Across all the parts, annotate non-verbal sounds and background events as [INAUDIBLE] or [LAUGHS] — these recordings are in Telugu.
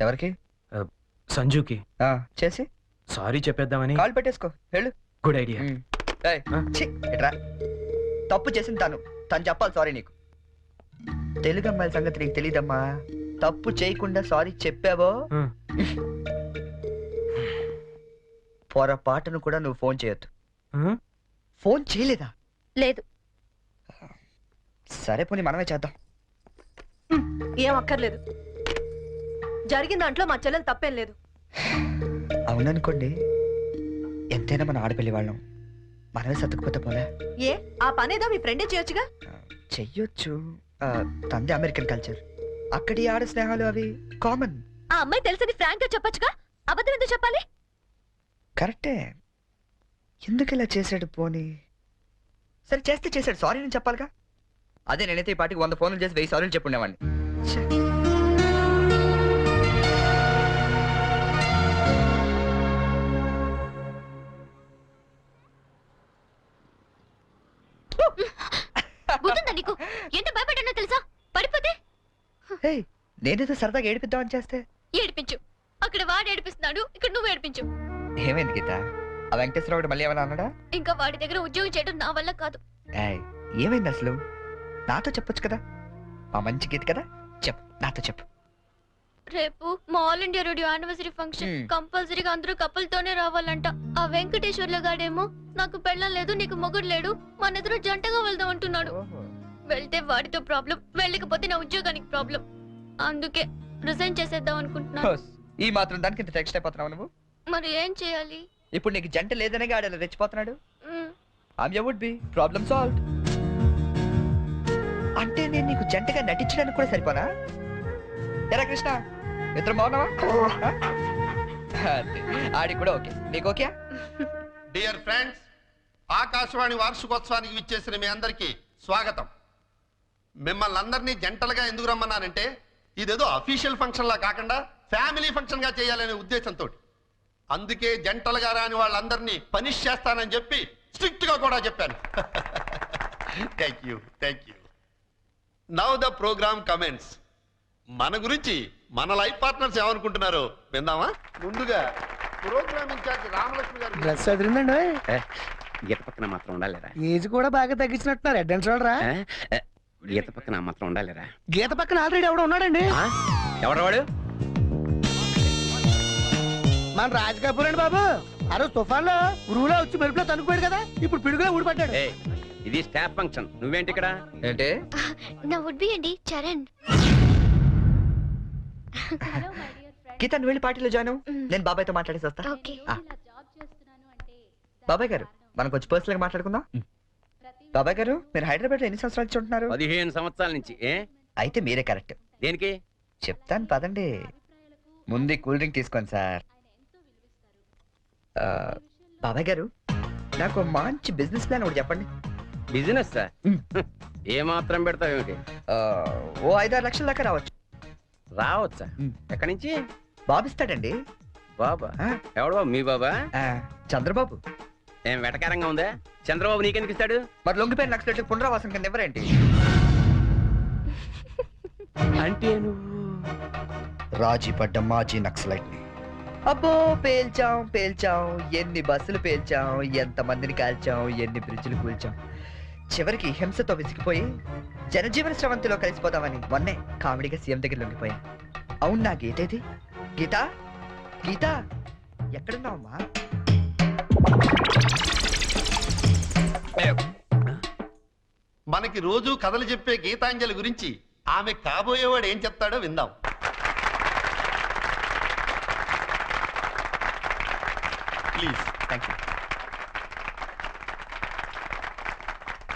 ఎవరికి? సంజుకి. ఆ, చేసి. సారీ చెప్పేద్దామని. కాల్ పెట్టేసుకో. వెళ్ళు. Good idea. తప్పు చేసింది తను. తను చెప్పాలి సారీ నీకు. తెలుగు అమ్మాయిల సంగతి నీకు తెలీదమ్మా. తప్పు చేయకుండా సారీ చెప్పావో? [LAUGHS] పొరపాటును కూడా నువ్వు ఫోన్ చేయొద్దు. ఫోన్ చేయలేదా? లేదు. సరే పోనీ మనమే చేద్దాం. ఏం అక్కర్లేదు. జరిగిన దాంట్లో మా చెల్లెలు తప్పేం లేదు. అవుననుకోండి ఎంతైనా మన ఆడపిల్లి వాళ్ళం. మనమే సర్దుకుపోతే పోలే. ఏ ఆ పనేదో మీ ఫ్రెండే చేయొచ్చుగా? చెయ్యొచ్చు. తంది అమెరికన్ కల్చర్. అక్కడి ఆడ స్నేహాలు అవి కామన్. ఆ అమ్మాయి తెలిసింది ఫ్రాంక్గా చెప్పొచ్చుగా? అబద్ధం ఎందుకు చెప్పాలి? కరెక్టే. ఎందుకు ఇలా చేశాడు పోనీ? సరే చేస్తే చేశాడు. సారీ నేను చెప్పాలిగా. అదే నేనైతే ఈ పాటికి వంద ఫోన్లు చేసి వెయ్యి సారీలు చెప్పుండేవాడిని. నీకు? ఎంత భయపడ్డానో తెలుసా? పడిపోతే? హే నేనేదో సరదాగా ఏడిపిద్దామని చేస్తే. ఏడిపించు. అక్కడ వాడు ఏడిపిస్తున్నాడు ఇక్కడ నువ్వు ఏడిపించు. ఏమైంది గీత? ఆ వెంకటేశ్వరరావు మళ్ళీ ఏమైనా అన్నాడా? ఇంకా వాడి దగ్గర ఉద్యోగం చేయడం నా వల్ల కాదు. ఏయ్, ఏమైంది అసలు? నాతో చెప్పొచ్చు కదా? మా మంచి గీత కదా? చెప్పు నాతో చెప్పు. రేపు మా All India Radio anniversary function Hmm. కంపల్సరీగా అందరూ couple తోనే రావాలంట. ఆ వెంకటేశ్వర్ల గాడేమో నాకు పెళ్ళం లేదు నీకు మొగుడు లేడు మన ఇద్దరు జంటగా వెళ్దాం అంటున్నాడు. వెళ్తే వాడితో ప్రాబ్లం వెళ్ళకపోతే నా ఉద్యోగానికి ప్రాబ్లం. అందుకే రిజైన్ చేసేద్దాం అనుకుంటున్నాను. హోస్, ఈ మాత్రం దానికి ఇంత టెక్స్ట్ అయిపోతున్నావు నువ్వు? మరి ఏం చేయాలి? ఇప్పుడు నీకు జంట లేదనే గాడు రెచ్చిపోతున్నాడు? Hmm, um would be problem solve అంటే నేను నీకు జంటగా నటించడానికి కూడా సరిపోనా? ఎరా కృష్ణ ఇద్దరు బాగున్నావా? ఆ? అంతే. ఆడికి కూడా ఓకే. నీకు ఓకే డియర్ ఫ్రెండ్స్ ఆకాశవాణి వార్షికోత్సవానికి విచ్చేసిన మీ అందరికీ స్వాగతం. మిమ్మల్ని అందరినీ జంటలుగా ఎందుకు రమ్మన్నానంటే ఇదేదో అఫీషియల్ ఫంక్షన్ లా కాకుండా ఫ్యామిలీ ఫంక్షన్గా చేయాలనే ఉద్దేశంతో అందుకే జంటలుగా రాని వాళ్ళందరినీ పనిష్ చేస్తానని చెప్పి స్ట్రిక్ట్గా కూడా చెప్పాను. Thank you thank you now the program comments మన గురించి మన లైఫ్ పార్ట్నర్స్ ఏమనుకుంటున్నారో విందామా? ముందుగా ప్రోగ్రామ్ ఇన్ఛార్జ్ రామలక్ష్మి గారు డ్రెస్ పక్కన మాత్రం ఉండాలిరా. ఏజ్ కూడా బాగా తగ్గించినట్టున్నారు. హెడ్ అండ్ షోల్డరా గీత పక్కన మాత్రం ఉండాలిరా. గీత పక్కన ఆల్రెడీ ఎవడో ఉన్నాడండి. ఆ? మన రాజ్ కపూర్ అండి బాబు. ఆ రోజు తుఫాన్లో ఉరువులో వచ్చి మెరుపులో తనుకుపోయాడు కదా. ఇప్పుడు పిడుగులో ఊడిపడ్డాడు. ఏయ్, ఇది స్టాఫ్ ఫంక్షన్. నువ్వేంటి ఇక్కడ? ఏంటి? నా వుడ్ బి అండి చరణ్. గీత నువ్వు వెళ్ళి పార్టీలో జాయిన్ అవ్వు. నేను బాబాయ్తో మాట్లాడేసి వస్తా. ఓకే. ఆ. బాబాయ్ గారు మనం కొంచెం పర్సనల్గా మాట్లాడుకుందాం. బాబాయ్ గారు మీరు హైదరాబాద్లో ఎన్ని సంవత్సరాలు నుంచి ఉంటున్నారు? పదిహేను సంవత్సరాల నుంచి ఏ? అయితే మీరే కరెక్ట్. దేనికి? చెప్తాను పదండి. ముందు కూల్ డ్రింక్ తీసుకోండి సార్. బాబాయ్ గారు నాకు మంచి బిజినెస్ ప్లాన్ ఒకటి చెప్పండి. బిజినెస్ మ్. ఏ మాత్రం పెడతావు ఏమిటి? ఆ, ఓ ఐదారు లక్షల దాకా రావచ్చు. రావచ్చా. ఎక్కడి నుంచి? బాబిస్తాడండి బాబా? ఎవడు బాబు? మీ బాబా? చంద్రబాబు. ఏం వెటకారంగా ఉందా? చంద్రబాబు నీకెందుకు ఇస్తాడు? మరి లొంగిపోయిన నక్సలెట్ పునరావాసం కింద ఎవరేంటి? అంటే నువ్వు? రాజీ పడ్డ మాజీ నక్సలైట్ని అబ్బో పేల్చాం పేల్చాం. ఎన్ని బస్సులు పేల్చాం ఎంత మందిని కాల్చాం ఎన్ని బ్రిడ్జిలు కూల్చాం. చివరికి హింసతో విసిగిపోయి జనజీవన స్రవంతిలో కలిసిపోదామని మొన్నే కామెడీగా సీఎం దగ్గర లొంగిపోయా. అవును నా గీత? ఇది గీత? గీత ఎక్కడున్నావమ్మా మనకి రోజు కథలు చెప్పే గీతాంజలి గురించి ఆమె కాబోయేవాడు ఏం చెప్తాడో విందాం. Please thank you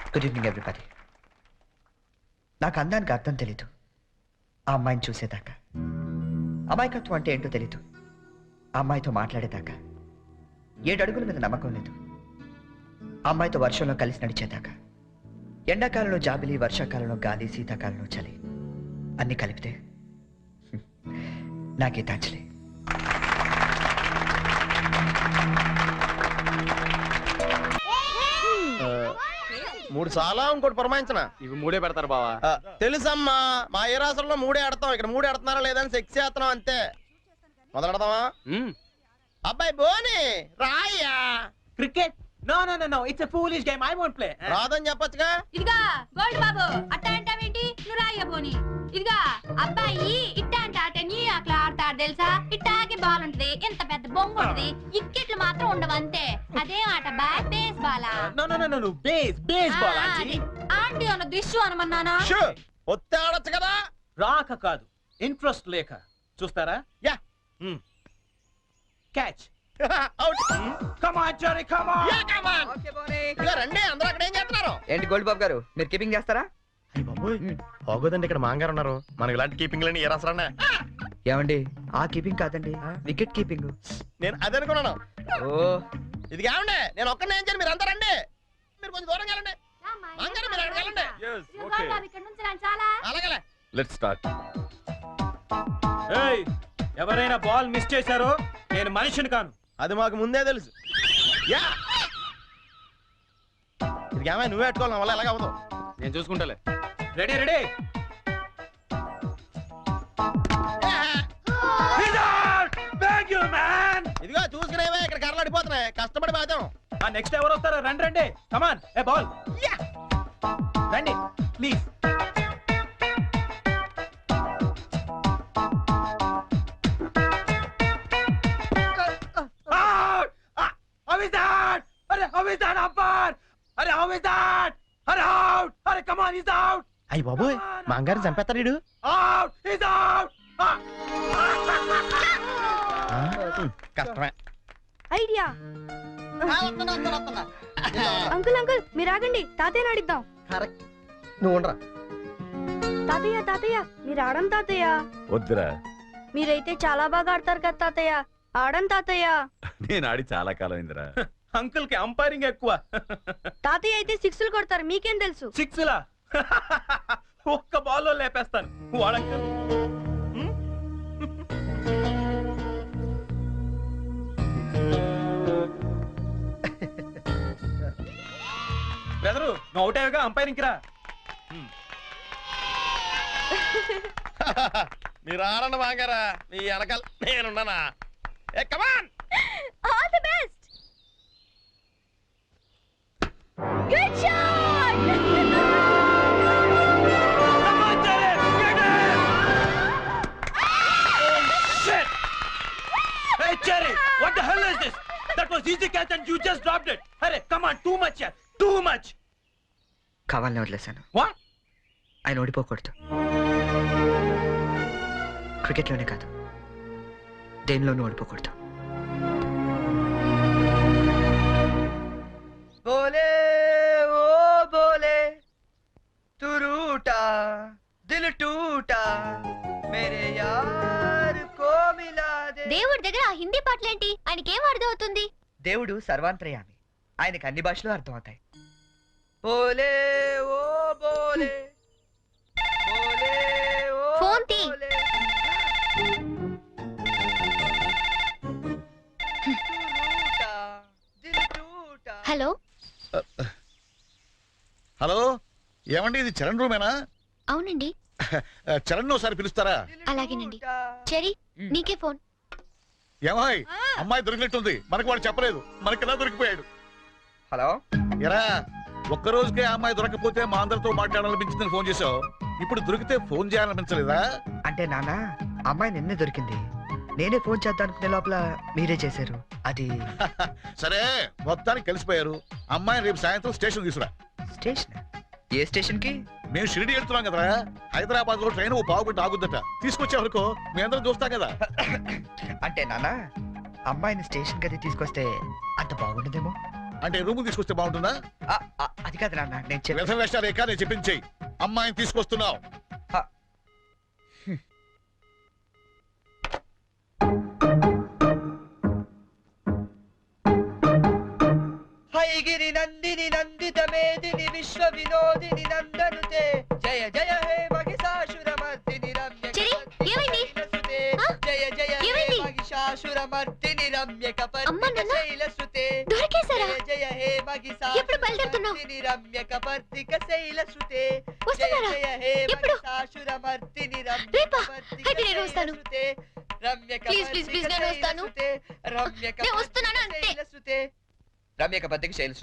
good evening everybody నాకు అందానికి అర్థం తెలీదు. ఆ అమ్మాయిని చూసేదాకా. అమాయకత్వం అంటే ఏంటో తెలీదు. ఆ అమ్మాయితో మాట్లాడేదాకా. ఏడు అడుగుల మీద నమ్మకం లేదు. ఆ అమ్మాయితో వర్షంలో కలిసి నడిచేదాకా. ఎండాకాలంలో జాబిలి వర్షాకాలంలో గాలి శీతాకాలంలో చలి. అన్ని కలిపితే నా గీతాంజలి మూడు చాలా ఇంకోటి పురమాయించిన? ఇవి మూడే పెడతారు బావా. తెలుసమ్మా మా ఏ రాష్ట్రంలో మూడే ఆడతాం ఇక్కడ మూడే ఆడుతున్నారా లేదని సెక్స్ చేస్తున్నాం అంతే. మొదలెడదామా? అబ్బాయి బోని రాయ్యా. Cricket. No no no no it's a foolish game I won't play రాదని చెప్పొచ్చుగా. ఇదిగా గోల్డ్ బాబు అట్ట అంటావేంటి? రాయబోని. ఇదిగా అబ్బాయి ఇట్ట అంటే ఆట నీ అట్లా ఆడతాడు తెలుసా? ఇట్టాకి బాల్ ఉంటది. ఎంత పెద్ద బొంగు ఉంటది. ఇక్కెట్లు మాత్రం ఉండవు అంతే. అదే ఆట బా base Bala no no no no no base baseball ఆ, ఆంటీ. ఆంటీ అన్న దిష్యు అనమన్నానా? షూ ఒత్తే ఆడొచ్చు కదా? రాక కాదు ఇంట్రెస్ట్ లేక. చూస్తారా? Yeah. Catch out come on Jerry come on yeah come on ఇదిగో రండి అందరూ అక్కడ ఏం చేస్తున్నారు? ఏంటి గోల్డ్ బాబు గారు మీరు కీపింగ్ చేస్తారా? బాగోదండి ఇక్కడ మాంగారు ఉన్నారు మనకి ఇలాంటి కీపింగ్ లేని ఏ రాసరా ఏమండి? ఆ కీపింగ్ కాదండి. Wicket keeping. నేను అదే అనుకున్నాను. ఓ. ఇది కావండి నేను ఒక్కనే ఏం చేయను మీరు అందరూ రండి. మీరు కొంచెం దూరం వెళ్ళండి. మాంగారు మీరు వెళ్ళండి. అలాగే లెట్స్ స్టార్ట్ ఏయ్ ఎవరైనా బాల్ మిస్ చేశారో నేను మనిషిని కాను. అది మాకు ముందే తెలుసు. యా! ఇది ఏమైనా నువ్వే పెట్టుకోవాలి వల్ల ఎలాగ అవ్వదు. నేను చూసుకుంటాలే. Ready ready. ఇదిగో చూసుకునేవే ఇక్కడ కర్రలు అడిపోతున్నాయి కష్టపడి బాధ్యం ఆ నెక్స్ట్ ఎవరు వస్తారో రండి రండి. కమాన్ ఏ బాల్ రండి ప్లీజ్ How is that? అరే how is that అంపైర్ అరే how is that? అరే out! అరే come on, he's out! అయ్యి బాబోయ్ మాంగారు చంపేస్తాడు! Ah! కష్టమే. ఐడియా. అంకుల్ అంకుల్ మీరు ఆగండి తాతయ్య అడిద్దాం కరెక్ట్. నువ్వు ఉండరా? తాతయ్య తాతయ్య మీరు ఆడం తాతయ్య. వద్దురా. మీరైతే చాలా బాగా ఆడతారు కదా తాతయ్య. ఆడం తాతయ్య. నేను ఆడి చాలా కాలం అయిందిరా అంకుల్కి అంపైరింగ్ ఎక్కువ. తాతయ్య అయితే సిక్స్లు కొడతారు మీకేం తెలుసు? సిక్స్ లా [LAUGHS] ఒక్క బాల్లో లేపేస్తాను. వాడంకుల్ బెదరు నువ్వు అవుతావుగా అంపైరింగ్ రా [LAUGHS] మీరు ఆడండి మాంగారా? మీ వెనకాల నేనున్నానా? ఏ come on all the best good shot That was easy catch and you just dropped it. Hurry, come on, too much, yeah. Too much. కావాలని వదిలేశాను What? ఆయన ఓడిపోకూడదు క్రికెట్లోనే కాదు దేనిలోనూ ఓడిపోకూడదు బోలే ఓ బోలే తురూటా దిల్ టూటా మేరే యార్ కో మిలా దే దేవుడి దగ్గర ఆ హిందీ పాటలేంటి ఆయనకేం అర్థం అవుతుంది దేవుడు సర్వాంతర్యామి ఆయనకి అన్ని భాషలు అర్థం అవుతాయి బోలే ఓ బోలే బోలే ఓ ఫోన్ తీ. బోలే. టూటా, దిల్ టూటా. హలో హలో ఏమండి ఇది చరణ్ రూమేనా అవునండి [LAUGHS] చరణ్ ఒకసారి పిలుస్తారా దిల్ అలాగేనండి. టూటా. చెరీ. నీకే ఫోన్ ఏమాయ్ అమ్మాయి దొరికినట్టుంది. మనకు వాడు చెప్పలేదు. మనకి ఎలా దొరికిపోయాడు? హలో? ఎరా ఒక్క రోజుకే అమ్మాయి దొరకపోతే మా అందరితో మాట్లాడాలనిపించిందని ఫోన్ చేసావు ఇప్పుడు దొరికితే ఫోన్ చేయాలనిపించలేదా? అంటే నాన్న అమ్మాయి నిన్నే దొరికింది. నేనే ఫోన్ చేద్దాం అనుకునే లోపల మీరే చేశారు. అది [LAUGHS] సరే మొత్తానికి కలిసిపోయారు. అమ్మాయిని రేపు సాయంత్రం స్టేషన్ తీసుకురా. స్టేషన్? ఏ స్టేషన్కి మేము షిరిడి వెళ్తున్నాం కదరా. హైదరాబాద్లో ట్రైన్ ఓ పావు గంట ఆగుద్దట. తీసుకొచ్చే వరకు మీ అందరం చూస్తాం కదా. అంటే నాన్న అమ్మాయిని స్టేషన్కి అది తీసుకొస్తే అంత బాగుండదేమో? అంటే రూమ్ తీసుకొస్తే బాగుంటుందా? ఆ, ఆ, అది కాదు నాన్న నేను చెప్పి వ్యసన వేషాలు ఎక్క నేను చెప్పించేయి అమ్మాయిని తీసుకొస్తున్నావు. హైగిరి నందిని నందిత మేదిని విశ్వ వినోదిని నందనుతే జయ జయ హే మహిషాసురమర్దిని రమ్య చెరి, ఏమైంది? ఆ? జయ జయ హే? మహిషాసురమర్దిని రమ్య అమ్మ, నాన్న? శైలసుతే దొరికేశారా జయ జయ హే ఎప్పుడు బయలుదేరుతున్నావ్? రమ్యక పర్తిక శైల శృతే వస్తున్నారా? జయ జయ హే? మహిషాసురమర్దిని రేపా? రమ్యక అయితే నేను వస్తాను. శైలసుతే, రమ్యక Please, please, please, పర్తిక నేను వస్తాను. నేను వస్తున్నాను అంతే. శైలసుతే. రమ్యక పద్దికి శైలసుతే